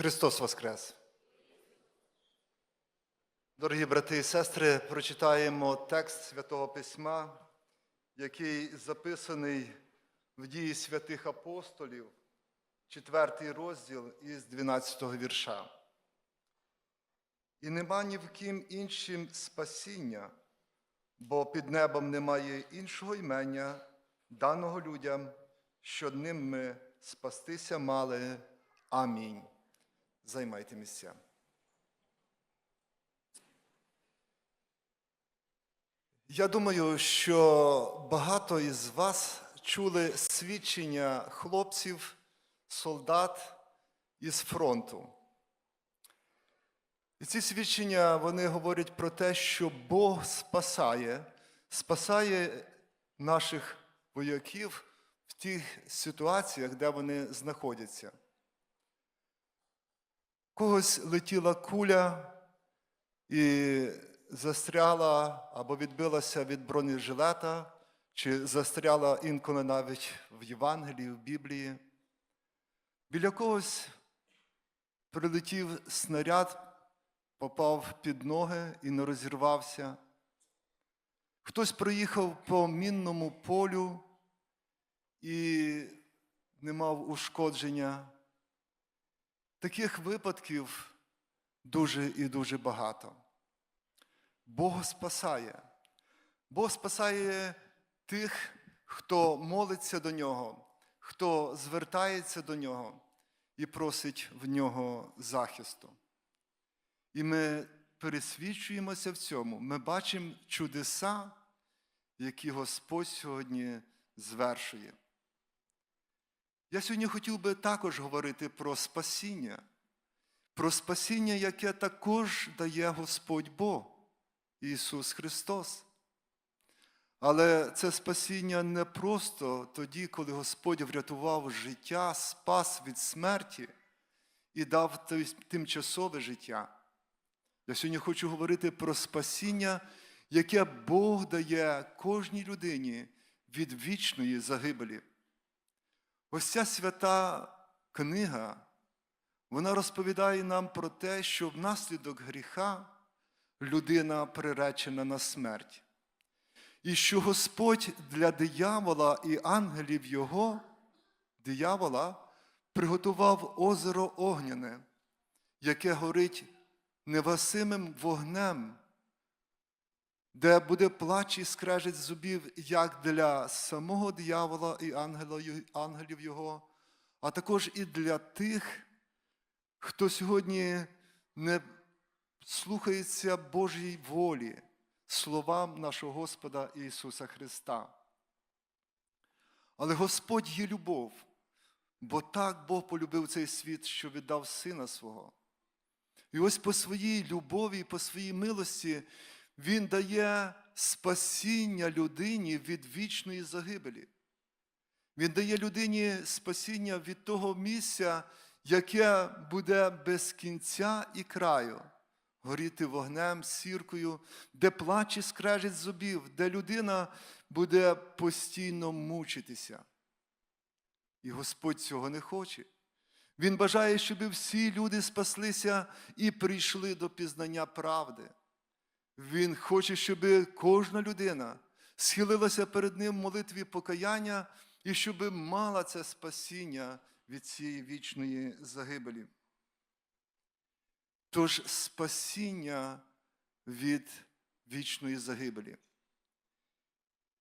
Христос Воскрес! Дорогі брати і сестри, прочитаємо текст Святого Письма, який записаний в дії святих апостолів, четвертий розділ із 12 вірша. І нема ні в ким іншим спасіння, бо під небом немає іншого імення, даного людям, що ним ми спастися мали. Амінь. Займайте місця. Я думаю, що багато із вас чули свідчення хлопців, солдат із фронту. І ці свідчення вони говорять про те, що Бог спасає, спасає наших вояків в тих ситуаціях, де вони знаходяться. Когось летіла куля і застряла або відбилася від бронежилета, чи застряла інколи навіть в Євангелії, в Біблії. Біля когось прилетів снаряд, попав під ноги і не розірвався. Хтось проїхав по мінному полю і не мав ушкодження. Таких випадків дуже і дуже багато. Бог спасає. Бог спасає тих, хто молиться до нього, хто звертається до нього і просить в нього захисту. І ми пересвідчуємося в цьому. Ми бачимо чудеса, які Господь сьогодні звершує. Я сьогодні хотів би також говорити про спасіння, про спасіння, яке також дає Господь Бог, Ісус Христос. Але це спасіння не просто тоді, коли Господь врятував життя, спас від смерті і дав тимчасове життя. Я сьогодні хочу говорити про спасіння, яке Бог дає кожній людині від вічної загибелі. Ось ця свята книга, вона розповідає нам про те, що внаслідок гріха людина приречена на смерть. І що Господь для диявола і ангелів його, диявола, приготував озеро огняне, яке горить невасимим вогнем, де буде плач і скрежить зубів як для самого диявола і ангелів його, а також і для тих, хто сьогодні не слухається Божій волі, словам нашого Господа Ісуса Христа. Але Господь є любов, бо так Бог полюбив цей світ, що віддав Сина свого. І ось по своїй любові, по своїй милості він дає спасіння людині від вічної загибелі. Він дає людині спасіння від того місця, яке буде без кінця і краю, горіти вогнем, сіркою, де плаче скрежить зубів, де людина буде постійно мучитися. І Господь цього не хоче. Він бажає, щоб всі люди спаслися і прийшли до пізнання правди. Він хоче, щоб кожна людина схилилася перед Ним в молитві покаяння і щоб мала це спасіння від цієї вічної загибелі. Тож спасіння від вічної загибелі.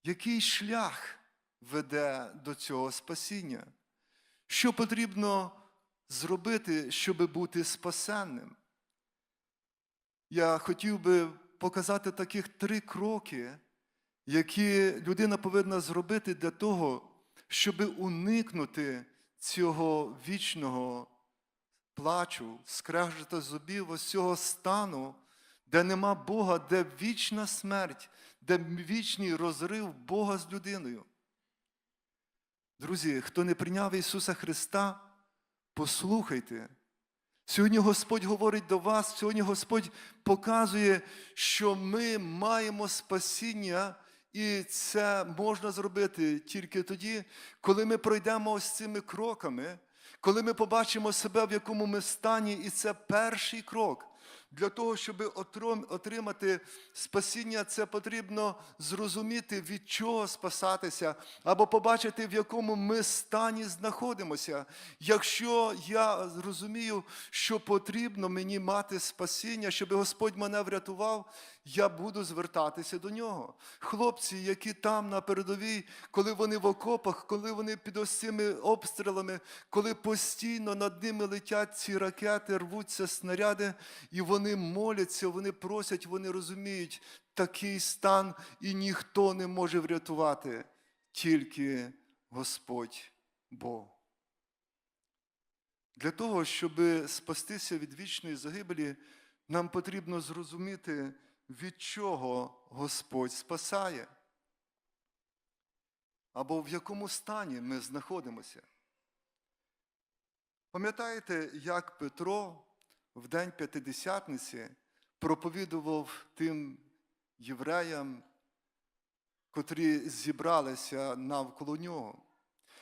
Який шлях веде до цього спасіння? Що потрібно зробити, щоб бути спасенним? Я хотів би показати таких три кроки, які людина повинна зробити для того, щоб уникнути цього вічного плачу, скрежета зубів, ось цього стану, де нема Бога, де вічна смерть, де вічний розрив Бога з людиною. Друзі, хто не прийняв Ісуса Христа, послухайте. Сьогодні Господь говорить до вас, сьогодні Господь показує, що ми маємо спасіння, і це можна зробити тільки тоді, коли ми пройдемо ось цими кроками, Коли ми побачимо себе, в якому ми стані, і це перший крок. Для того, щоб отримати спасіння, це потрібно зрозуміти, від чого спасатися, або побачити, в якому ми стані знаходимося. Якщо я зрозумію, що потрібно мені мати спасіння, щоб Господь мене врятував, я буду звертатися до нього. Хлопці, які там на передовій, коли вони в окопах, коли вони під ось цими обстрілами, коли постійно над ними летять ці ракети, рвуться снаряди, і вони моляться, вони просять, вони розуміють такий стан, і ніхто не може врятувати, тільки Господь Бог. Для того, щоб спастися від вічної загибелі, нам потрібно зрозуміти, від чого Господь спасає, або в якому стані ми знаходимося. Пам'ятаєте, як Петро в день П'ятидесятниці проповідував тим євреям, котрі зібралися навколо нього?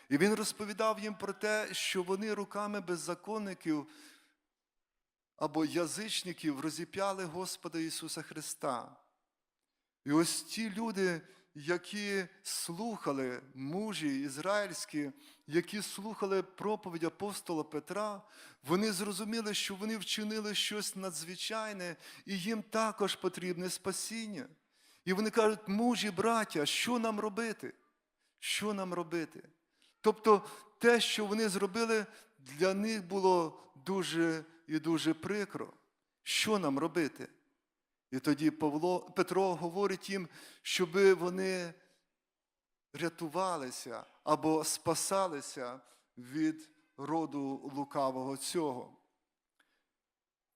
І він розповідав їм про те, що вони руками беззаконників або язичників розіп'яли Господа Ісуса Христа. І ось ті люди, які слухали мужі ізраїльські, які слухали проповідь апостола Петра, вони зрозуміли, що вони вчинили щось надзвичайне, і їм також потрібне спасіння. І вони кажуть, мужі, браття, що нам робити? Що нам робити? Тобто те, що вони зробили, для них було дуже і дуже прикро. Що нам робити? І тоді Павло, Петро говорить їм, щоб вони рятувалися або спасалися від роду лукавого цього.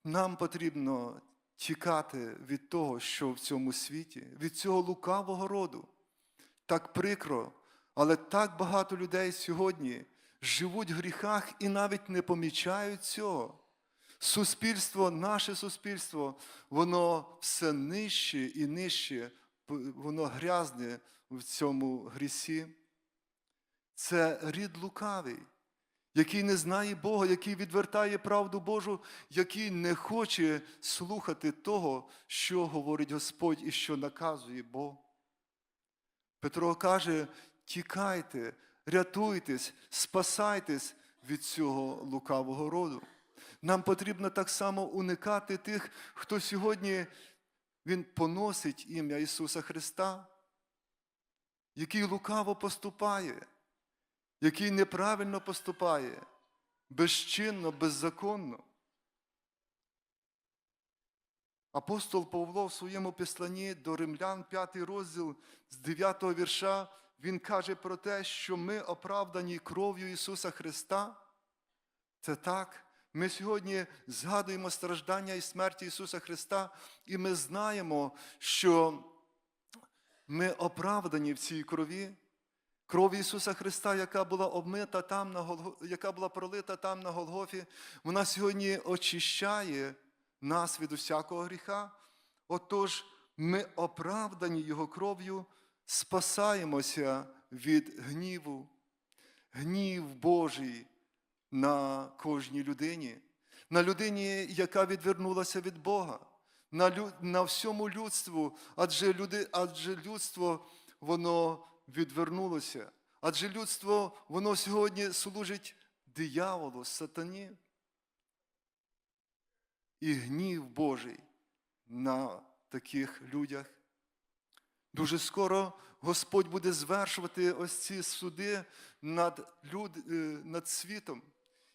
Нам потрібно тікати від того, що в цьому світі, від цього лукавого роду. Так прикро, але так багато людей сьогодні живуть в гріхах і навіть не помічають цього. Суспільство, наше суспільство, воно все нижче і нижче, воно грязне в цьому грісі. Це рід лукавий, який не знає Бога, який відвертає правду Божу, який не хоче слухати того, що говорить Господь і що наказує Бог. Петро каже: тікайте, рятуйтесь, спасайтесь від цього лукавого роду. Нам потрібно так само уникати тих, хто сьогодні він поносить ім'я Ісуса Христа, який лукаво поступає, який неправильно поступає, безчинно, беззаконно. Апостол Павло в своєму післанні до римлян, 5 розділ з 9 вірша, він каже про те, що ми оправдані кров'ю Ісуса Христа. Це так. Ми сьогодні згадуємо страждання і смерті Ісуса Христа, і ми знаємо, що ми оправдані в цій крові. Кров Ісуса Христа, яка була обмита там, на яка була пролита там на Голгофі, вона сьогодні очищає нас від усякого гріха. Отож, ми оправдані Його кров'ю, спасаємося від гніву, гнів Божий на кожній людині, на людині, яка відвернулася від Бога, на лю... на всьому людству, адже, люди... адже людство воно відвернулося, адже людство воно сьогодні служить дияволу, сатані. І гнів Божий на таких людях. Дуже скоро Господь буде звершувати ось ці суди над, люд... е, над світом.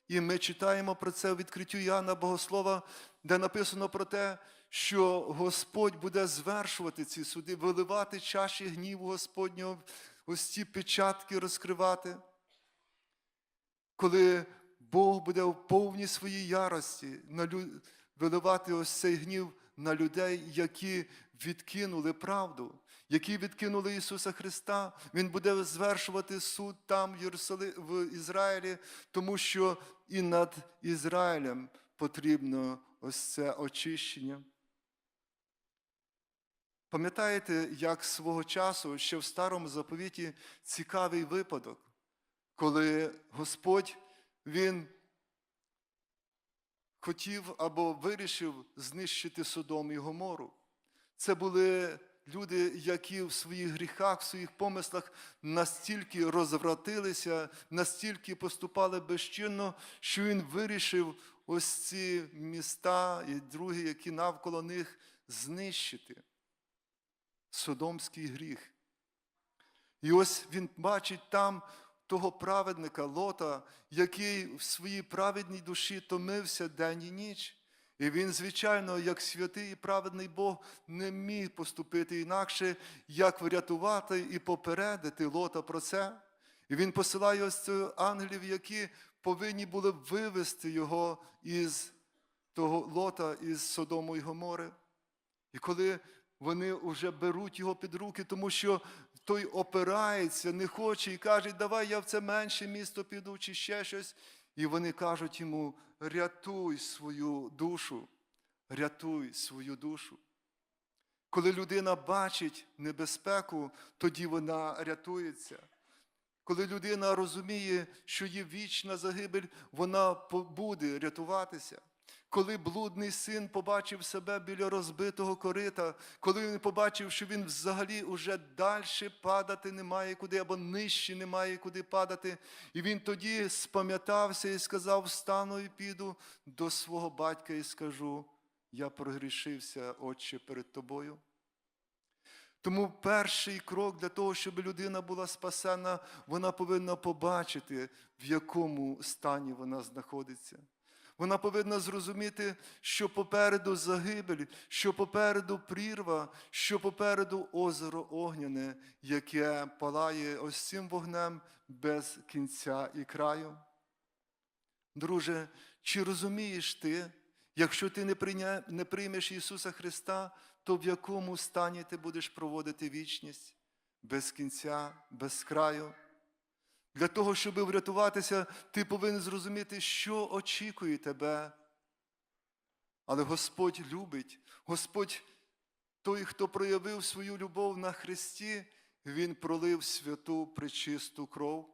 І ми читаємо про це в відкриттю Іоанна Богослова, де написано про те, що Господь буде звершувати ці суди, виливати чаші гніву Господнього, ось ці печатки розкривати. Коли Бог буде в повній своїй ярості виливати ось цей гнів на людей, які відкинули правду, які відкинули Ісуса Христа. Він буде звершувати суд там, в, Ізраїлі, тому що і над Ізраїлем потрібно ось це очищення. Пам'ятаєте, як свого часу ще в старому заповіті цікавий випадок, коли Господь він хотів або вирішив знищити Содом і Гомору. Це були люди, які в своїх гріхах, в своїх помислах настільки розвратилися, настільки поступали безчинно, що він вирішив ось ці міста і другі, які навколо них, знищити. Содомський гріх. І ось він бачить там того праведника Лота, який в своїй праведній душі томився день і ніч. І він, звичайно, як святий і праведний Бог, не міг поступити інакше, як врятувати і попередити Лота про це. І він посилає ось цих ангелів, які повинні були вивести його із того Лота, із Содому і Гомори. І коли вони вже беруть його під руки, тому що той опирається, не хоче і каже, давай я в це менше місто піду, чи ще щось. І вони кажуть йому: рятуй свою душу, рятуй свою душу. Коли людина бачить небезпеку, тоді вона рятується. Коли людина розуміє, що є вічна загибель, вона буде рятуватися. Коли блудний син побачив себе біля розбитого корита, коли він побачив, що він взагалі уже далі падати немає куди, або нижче немає куди падати, і він тоді спам'ятався і сказав: встану і піду до свого батька і скажу: я прогрішився, Отче, перед тобою. Тому перший крок для того, щоб людина була спасена, вона повинна побачити, в якому стані вона знаходиться. Вона повинна зрозуміти, що попереду загибель, що попереду прірва, що попереду озеро огняне, яке палає ось цим вогнем без кінця і краю. Друже, чи розумієш ти, якщо ти не, прийня... не приймеш Ісуса Христа, то в якому стані ти будеш проводити вічність без кінця, без краю? Для того, щоб врятуватися, ти повинен зрозуміти, що очікує тебе. Але Господь любить, Господь, той, хто проявив свою любов на Христі, Він пролив святу пречисту кров.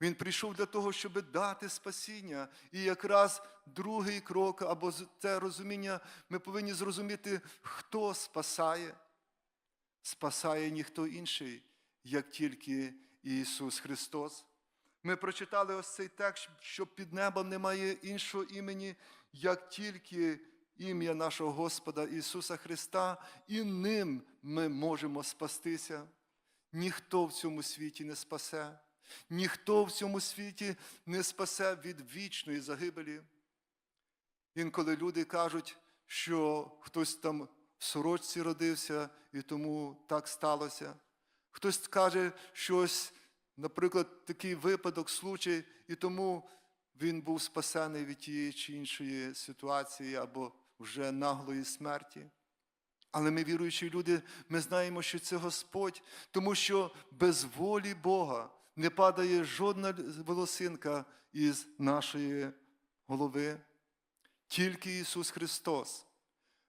Він прийшов для того, щоб дати спасіння. І якраз другий крок, або це розуміння, ми повинні зрозуміти, хто спасає. Спасає ніхто інший, як тільки Ісус Христос. Ми прочитали ось цей текст, що під небом немає іншого імені, як тільки ім'я нашого Господа Ісуса Христа, і ним ми можемо спастися. Ніхто в цьому світі не спасе, ніхто в цьому світі не спасе від вічної загибелі. Інколи люди кажуть, що хтось там в сорочці родився і тому так сталося. Хтось каже, що ось, наприклад, такий випадок, случай, і тому він був спасений від тієї чи іншої ситуації або вже наглої смерті. Але ми, віруючі люди, ми знаємо, що це Господь, тому що без волі Бога не падає жодна волосинка із нашої голови. Тільки Ісус Христос.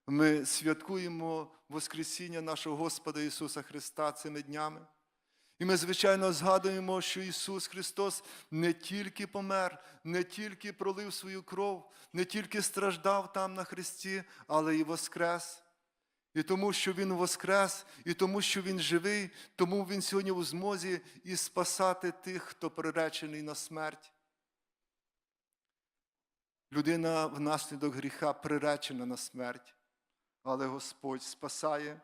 Ми святкуємо Воскресіння нашого Господа Ісуса Христа цими днями. І ми, звичайно, згадуємо, що Ісус Христос не тільки помер, не тільки пролив свою кров, не тільки страждав там на Христі, але і воскрес. І тому, що Він воскрес, і тому, що Він живий, тому Він сьогодні у змозі і спасати тих, хто приречений на смерть. Людина внаслідок гріха приречена на смерть, але Господь спасає.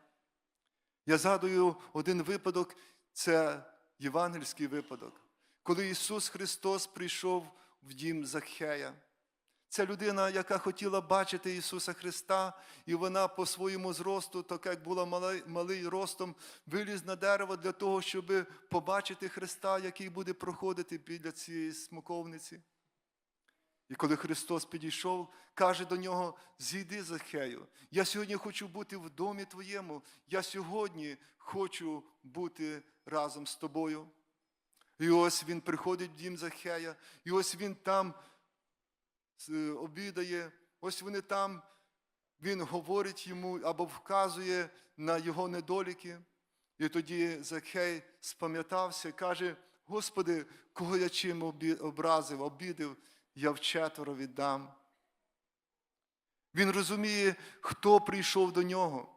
Я згадую один випадок, це євангельський випадок, коли Ісус Христос прийшов в дім Захея. Це людина, яка хотіла бачити Ісуса Христа, і вона по своєму зросту, так як була малий, малий ростом, виліз на дерево для того, щоб побачити Христа, який буде проходити біля цієї смоковниці. І коли Христос підійшов, каже до нього: зійди Захею, я сьогодні хочу бути в домі твоєму, я сьогодні хочу бути разом з тобою. І ось він приходить в дім Захея, і ось він там е, обідає, ось вони там, він говорить йому або вказує на його недоліки. І тоді Захей спам'ятався, каже: Господи, кого я чим образив, обідив, я вчетверо віддам. Він розуміє, хто прийшов до нього.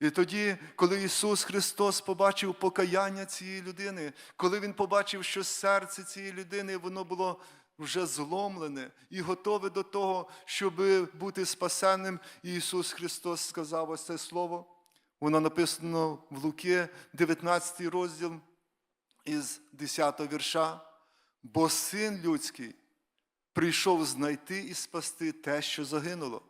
І тоді, коли Ісус Христос побачив покаяння цієї людини, коли Він побачив, що серце цієї людини воно було вже зломлене і готове до того, щоб бути спасенним, Ісус Христос сказав ось це слово. Воно написано в Луки, 19 розділ із 10 вірша. Бо син людський прийшов знайти і спасти те, що загинуло.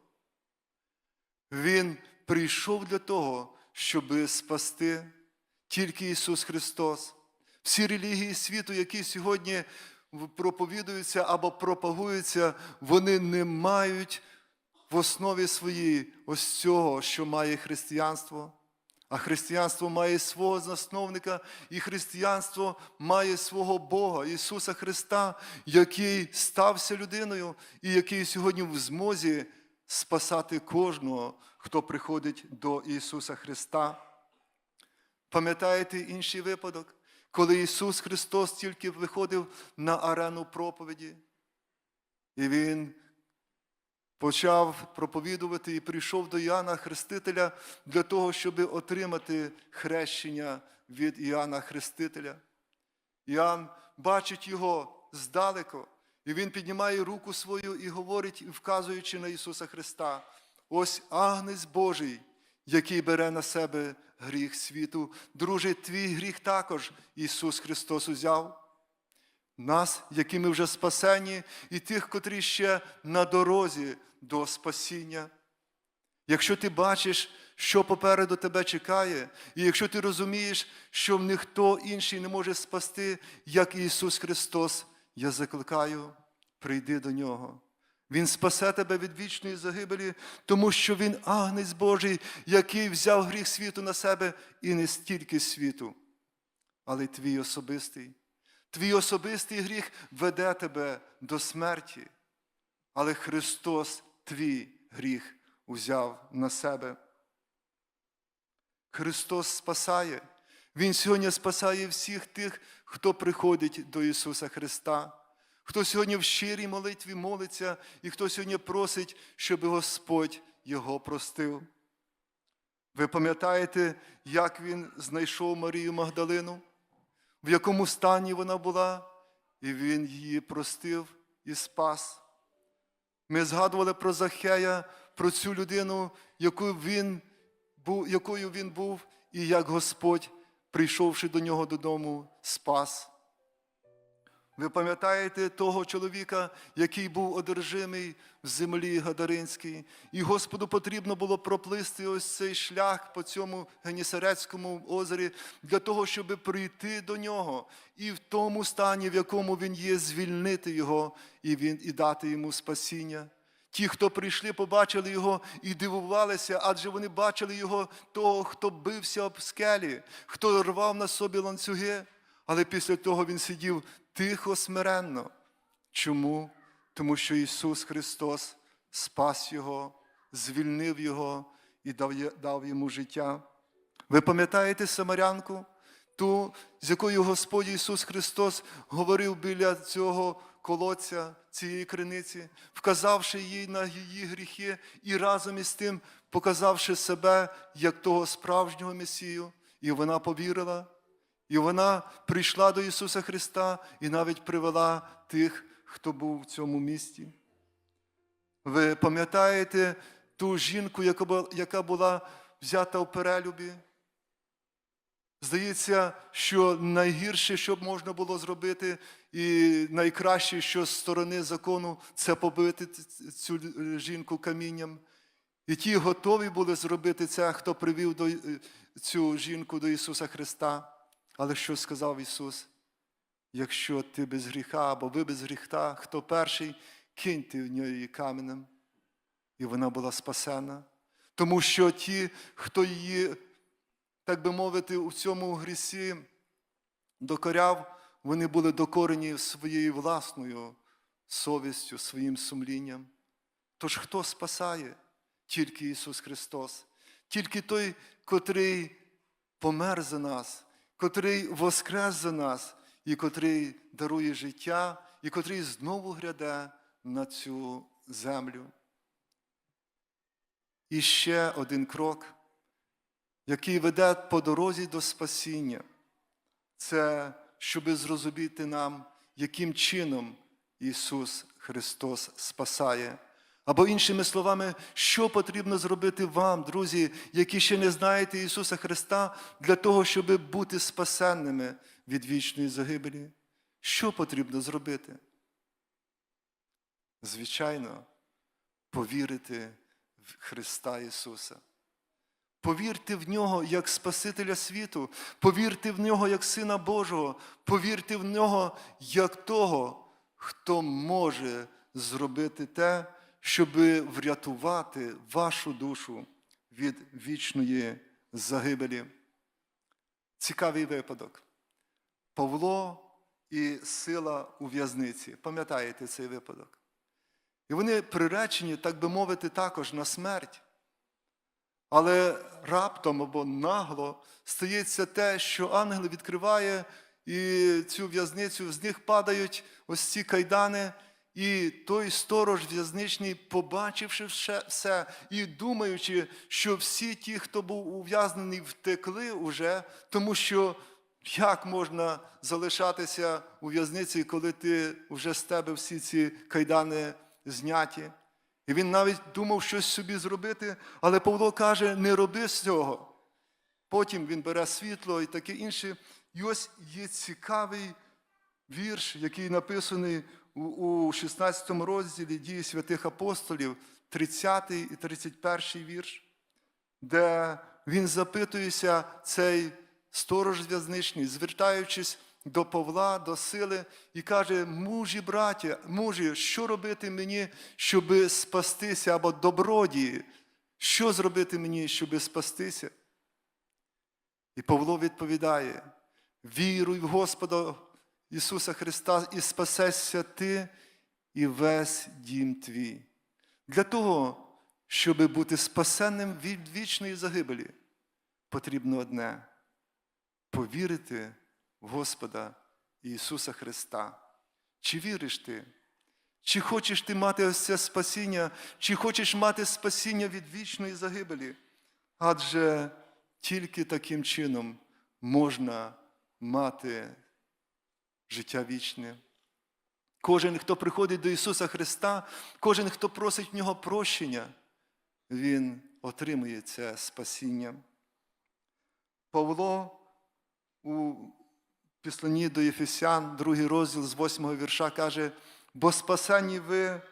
Він прийшов для того, щоб спасти тільки Ісус Христос. Всі релігії світу, які сьогодні проповідуються або пропагуються, вони не мають в основі своїй ось цього, що має християнство. А християнство має свого засновника, і християнство має свого Бога, Ісуса Христа, який стався людиною і який сьогодні в змозі спасати кожного, хто приходить до Ісуса Христа. Пам'ятаєте інший випадок, коли Ісус Христос тільки виходив на арену проповіді, і Він почав проповідувати і прийшов до Іоанна Хрестителя для того, щоб отримати хрещення від Іоанна Хрестителя. Іоанн бачить його здалеку, і він піднімає руку свою і говорить, вказуючи на Ісуса Христа: ось агнець Божий, який бере на себе гріх світу. Друже, твій гріх також Ісус Христос узяв нас, які ми вже спасені, і тих, котрі ще на дорозі до спасіння. Якщо ти бачиш, що попереду тебе чекає, і якщо ти розумієш, що ніхто інший не може спасти, як Ісус Христос, я закликаю, прийди до Нього. Він спасе тебе від вічної загибелі, тому що Він агнець Божий, який взяв гріх світу на себе і не стільки світу, але й твій особистий. Твій особистий гріх веде тебе до смерті, але Христос твій гріх узяв на себе. Христос спасає. Він сьогодні спасає всіх тих, хто приходить до Ісуса Христа, хто сьогодні в щирій молитві молиться і хто сьогодні просить, щоб Господь його простив. Ви пам'ятаєте, як він знайшов Марію Магдалину, в якому стані вона була, і він її простив і спас. Ми згадували про Захея, про цю людину, яку він був, якою він був, і як Господь, прийшовши до нього додому, спас. Ви пам'ятаєте того чоловіка, який був одержимий в землі Гадаринській, і Господу потрібно було проплисти ось цей шлях по цьому Генісарецькому озері для того, щоб прийти до нього і в тому стані, в якому він є, звільнити його і, він, і дати йому спасіння. Ті, хто прийшли, побачили його і дивувалися, адже вони бачили його, того, хто бився об скелі, хто рвав на собі ланцюги, але після того він сидів тихо, смиренно. Чому? Тому що Ісус Христос спас Його, звільнив Його і дав, дав йому життя. Ви пам'ятаєте Самарянку, ту, з якою Господь Ісус Христос говорив біля цього колодця, цієї криниці, вказавши їй на її гріхи і разом із тим показавши себе як того справжнього Месію, і вона повірила. І вона прийшла до Ісуса Христа і навіть привела тих, хто був в цьому місті. Ви пам'ятаєте ту жінку, яка була, взята в перелюбі? Здається, що найгірше, що б можна було зробити, і найкраще, що з сторони закону, це побити цю жінку камінням. І ті готові були зробити це, хто привів е, цю жінку до Ісуса Христа. Але що сказав Ісус? Якщо ти без гріха або ви без гріха, хто перший, киньте в неї каменем. І вона була спасена. Тому що ті, хто її, так би мовити, у цьому грісі докоряв, вони були докорені своєю власною совістю, своїм сумлінням. Тож хто спасає? Тільки Ісус Христос, тільки той, котрий помер за нас, котрий воскрес за нас і котрий дарує життя, і котрий знову гряде на цю землю. І ще один крок, який веде по дорозі до спасіння, це щоб зрозуміти нам, яким чином Ісус Христос спасає. Або іншими словами, що потрібно зробити вам, друзі, які ще не знаєте Ісуса Христа, для того, щоб бути спасенними від вічної загибелі? Що потрібно зробити? Звичайно, повірити в Христа Ісуса. Повірте в Нього як Спасителя світу, повірте в Нього як Сина Божого, повірте в Нього як того, хто може зробити те, щоб врятувати вашу душу від вічної загибелі. Цікавий випадок. Павло і сила у в'язниці. Пам'ятаєте цей випадок? І вони приречені, так би мовити, також на смерть. Але раптом або нагло стається те, що ангел відкриває і цю в'язницю, з них падають ось ці кайдани, і той сторож в'язничний, побачивши все- і думаючи, що всі ті, хто був ув'язнений, втекли уже, тому що як можна залишатися у в'язниці, коли ти вже з тебе всі ці кайдани зняті? І він навіть думав щось собі зробити, але Павло каже: не роби з цього. Потім він бере світло і таке інше. І ось є цікавий вірш, який написаний у- у 16 розділі дії святих апостолів, 30 і 31 вірш, де він запитується, цей сторож зв'язничний, звертаючись до Павла, до сили, і каже: мужі, браття, мужі, що робити мені, щоби спастися, або добродії, що зробити мені, щоби спастися? І Павло відповідає: віруй в Господа Ісуса Христа і спасешся ти і весь дім твій. Для того, щоб бути спасенним від вічної загибелі, потрібно одне повірити в Господа Ісуса Христа. Чи віриш ти? Чи хочеш ти мати ось це спасіння, чи хочеш мати спасіння від вічної загибелі? Адже тільки таким чином можна мати життя вічне. Кожен, хто приходить до Ісуса Христа, кожен, хто просить в Нього прощення, Він отримує це спасіння. Павло у післанні до Єфесян, другий розділ з восьмого вірша каже, бо спасені ви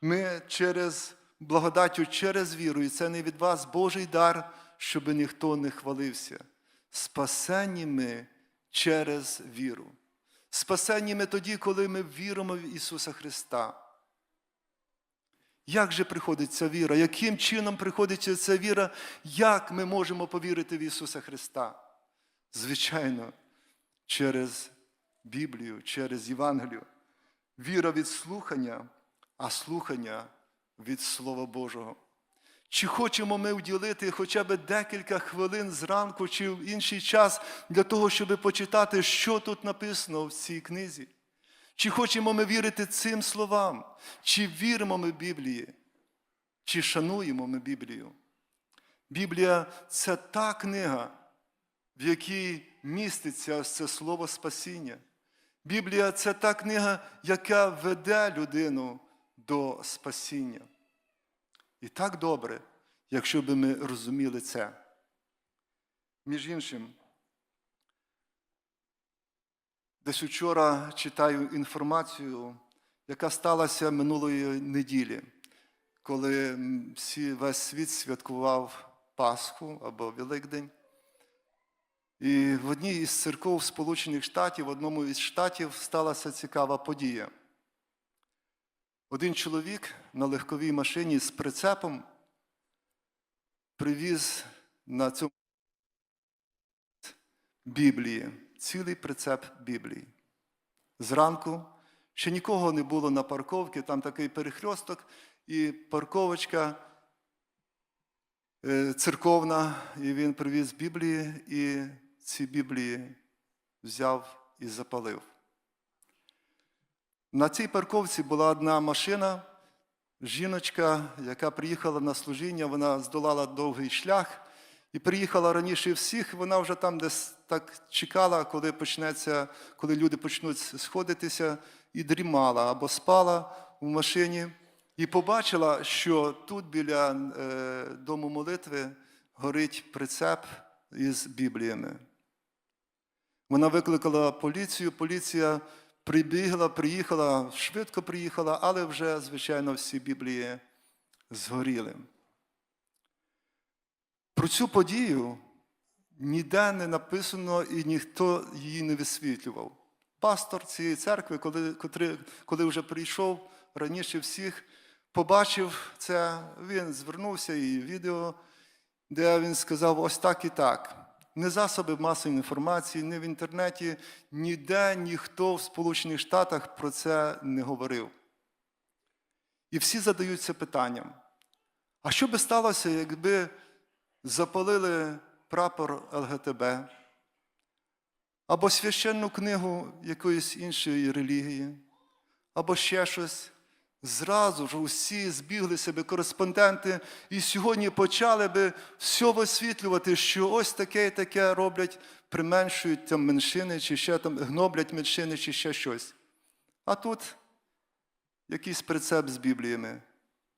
ми через благодаттю, через віру, і це не від вас Божий дар, щоб ніхто не хвалився. Спасені ми через віру. Спасені ми тоді, коли ми віримо в Ісуса Христа. Як же приходить ця віра? Яким чином приходить ця віра? Як ми можемо повірити в Ісуса Христа? Звичайно, через Біблію, через Євангелію. Віра від слухання, а слухання від Слова Божого. Чи хочемо ми вділити хоча б декілька хвилин зранку чи в інший час для того, щоб почитати, що тут написано в цій книзі? Чи хочемо ми вірити цим словам? Чи віримо ми Біблії? Чи шануємо ми Біблію? Біблія це та книга, в якій міститься це слово спасіння. Біблія це та книга, яка веде людину до спасіння. І так добре, якщо би ми розуміли це. Між іншим, десь учора читаю інформацію, яка сталася минулої неділі, коли всі, весь світ святкував Пасху або Великдень. І в одній із церков Сполучених Штатів, в одному із штатів сталася цікава подія. Один чоловік на легковій машині з прицепом привіз на цьому Біблії, цілий прицеп Біблії. Зранку ще нікого не було на парковці, там такий перехресток і парковочка е, церковна, і він привіз Біблії, і ці Біблії взяв і запалив. На цій парковці була одна машина, жіночка, яка приїхала на служіння, вона здолала довгий шлях і приїхала раніше всіх. Вона вже там десь так чекала, коли почнеться, коли люди почнуть сходитися, і дрімала або спала в машині, і побачила, що тут біля е, дому молитви горить прицеп із Бібліями. Вона викликала поліцію, поліція прибігла, приїхала, швидко приїхала, але вже, звичайно, всі Біблії згоріли. Про цю подію ніде не написано і ніхто її не висвітлював. Пастор цієї церкви, коли, котрий, коли вже прийшов раніше всіх, побачив це, він звернувся і відео, де він сказав ось так і так. Не засоби масової інформації, не в інтернеті, ніде ніхто в Сполучених Штатах про це не говорив. І всі задаються питанням: а що би сталося, якби запалили прапор ЛГТБ або священну книгу якоїсь іншої релігії, або ще щось? Зразу ж усі збіглися би кореспонденти і сьогодні почали би все висвітлювати, що ось таке і таке роблять, применшують там меншини, чи ще там гноблять меншини, чи ще щось. А тут якийсь прицеп з Бібліями.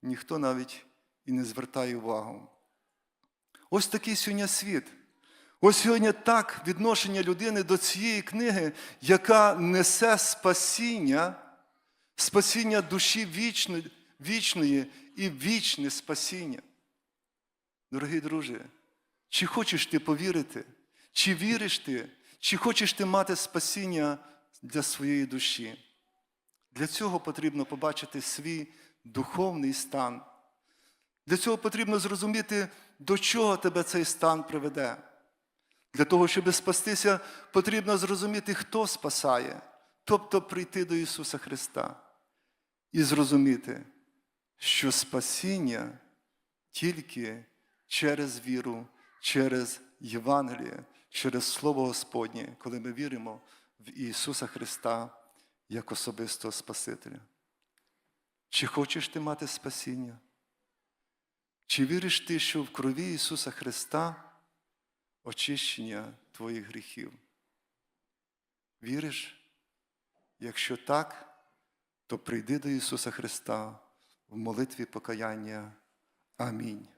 Ніхто навіть і не звертає увагу. Ось такий сьогодні світ. Ось сьогодні так відношення людини до цієї книги, яка несе спасіння спасіння душі вічної, вічної і вічне спасіння. Дорогі друзі, чи хочеш ти повірити, чи віриш ти, чи хочеш ти мати спасіння для своєї душі? Для цього потрібно побачити свій духовний стан. Для цього потрібно зрозуміти, до чого тебе цей стан приведе. Для того, щоб спастися, потрібно зрозуміти, хто спасає, тобто прийти до Ісуса Христа і зрозуміти, що спасіння тільки через віру, через Євангеліє, через Слово Господнє, коли ми віримо в Ісуса Христа як особистого Спасителя. Чи хочеш ти мати спасіння? Чи віриш ти, що в крові Ісуса Христа очищення твоїх гріхів? Віриш? Якщо так, то прийди до Ісуса Христа в молитві покаяння. Амінь.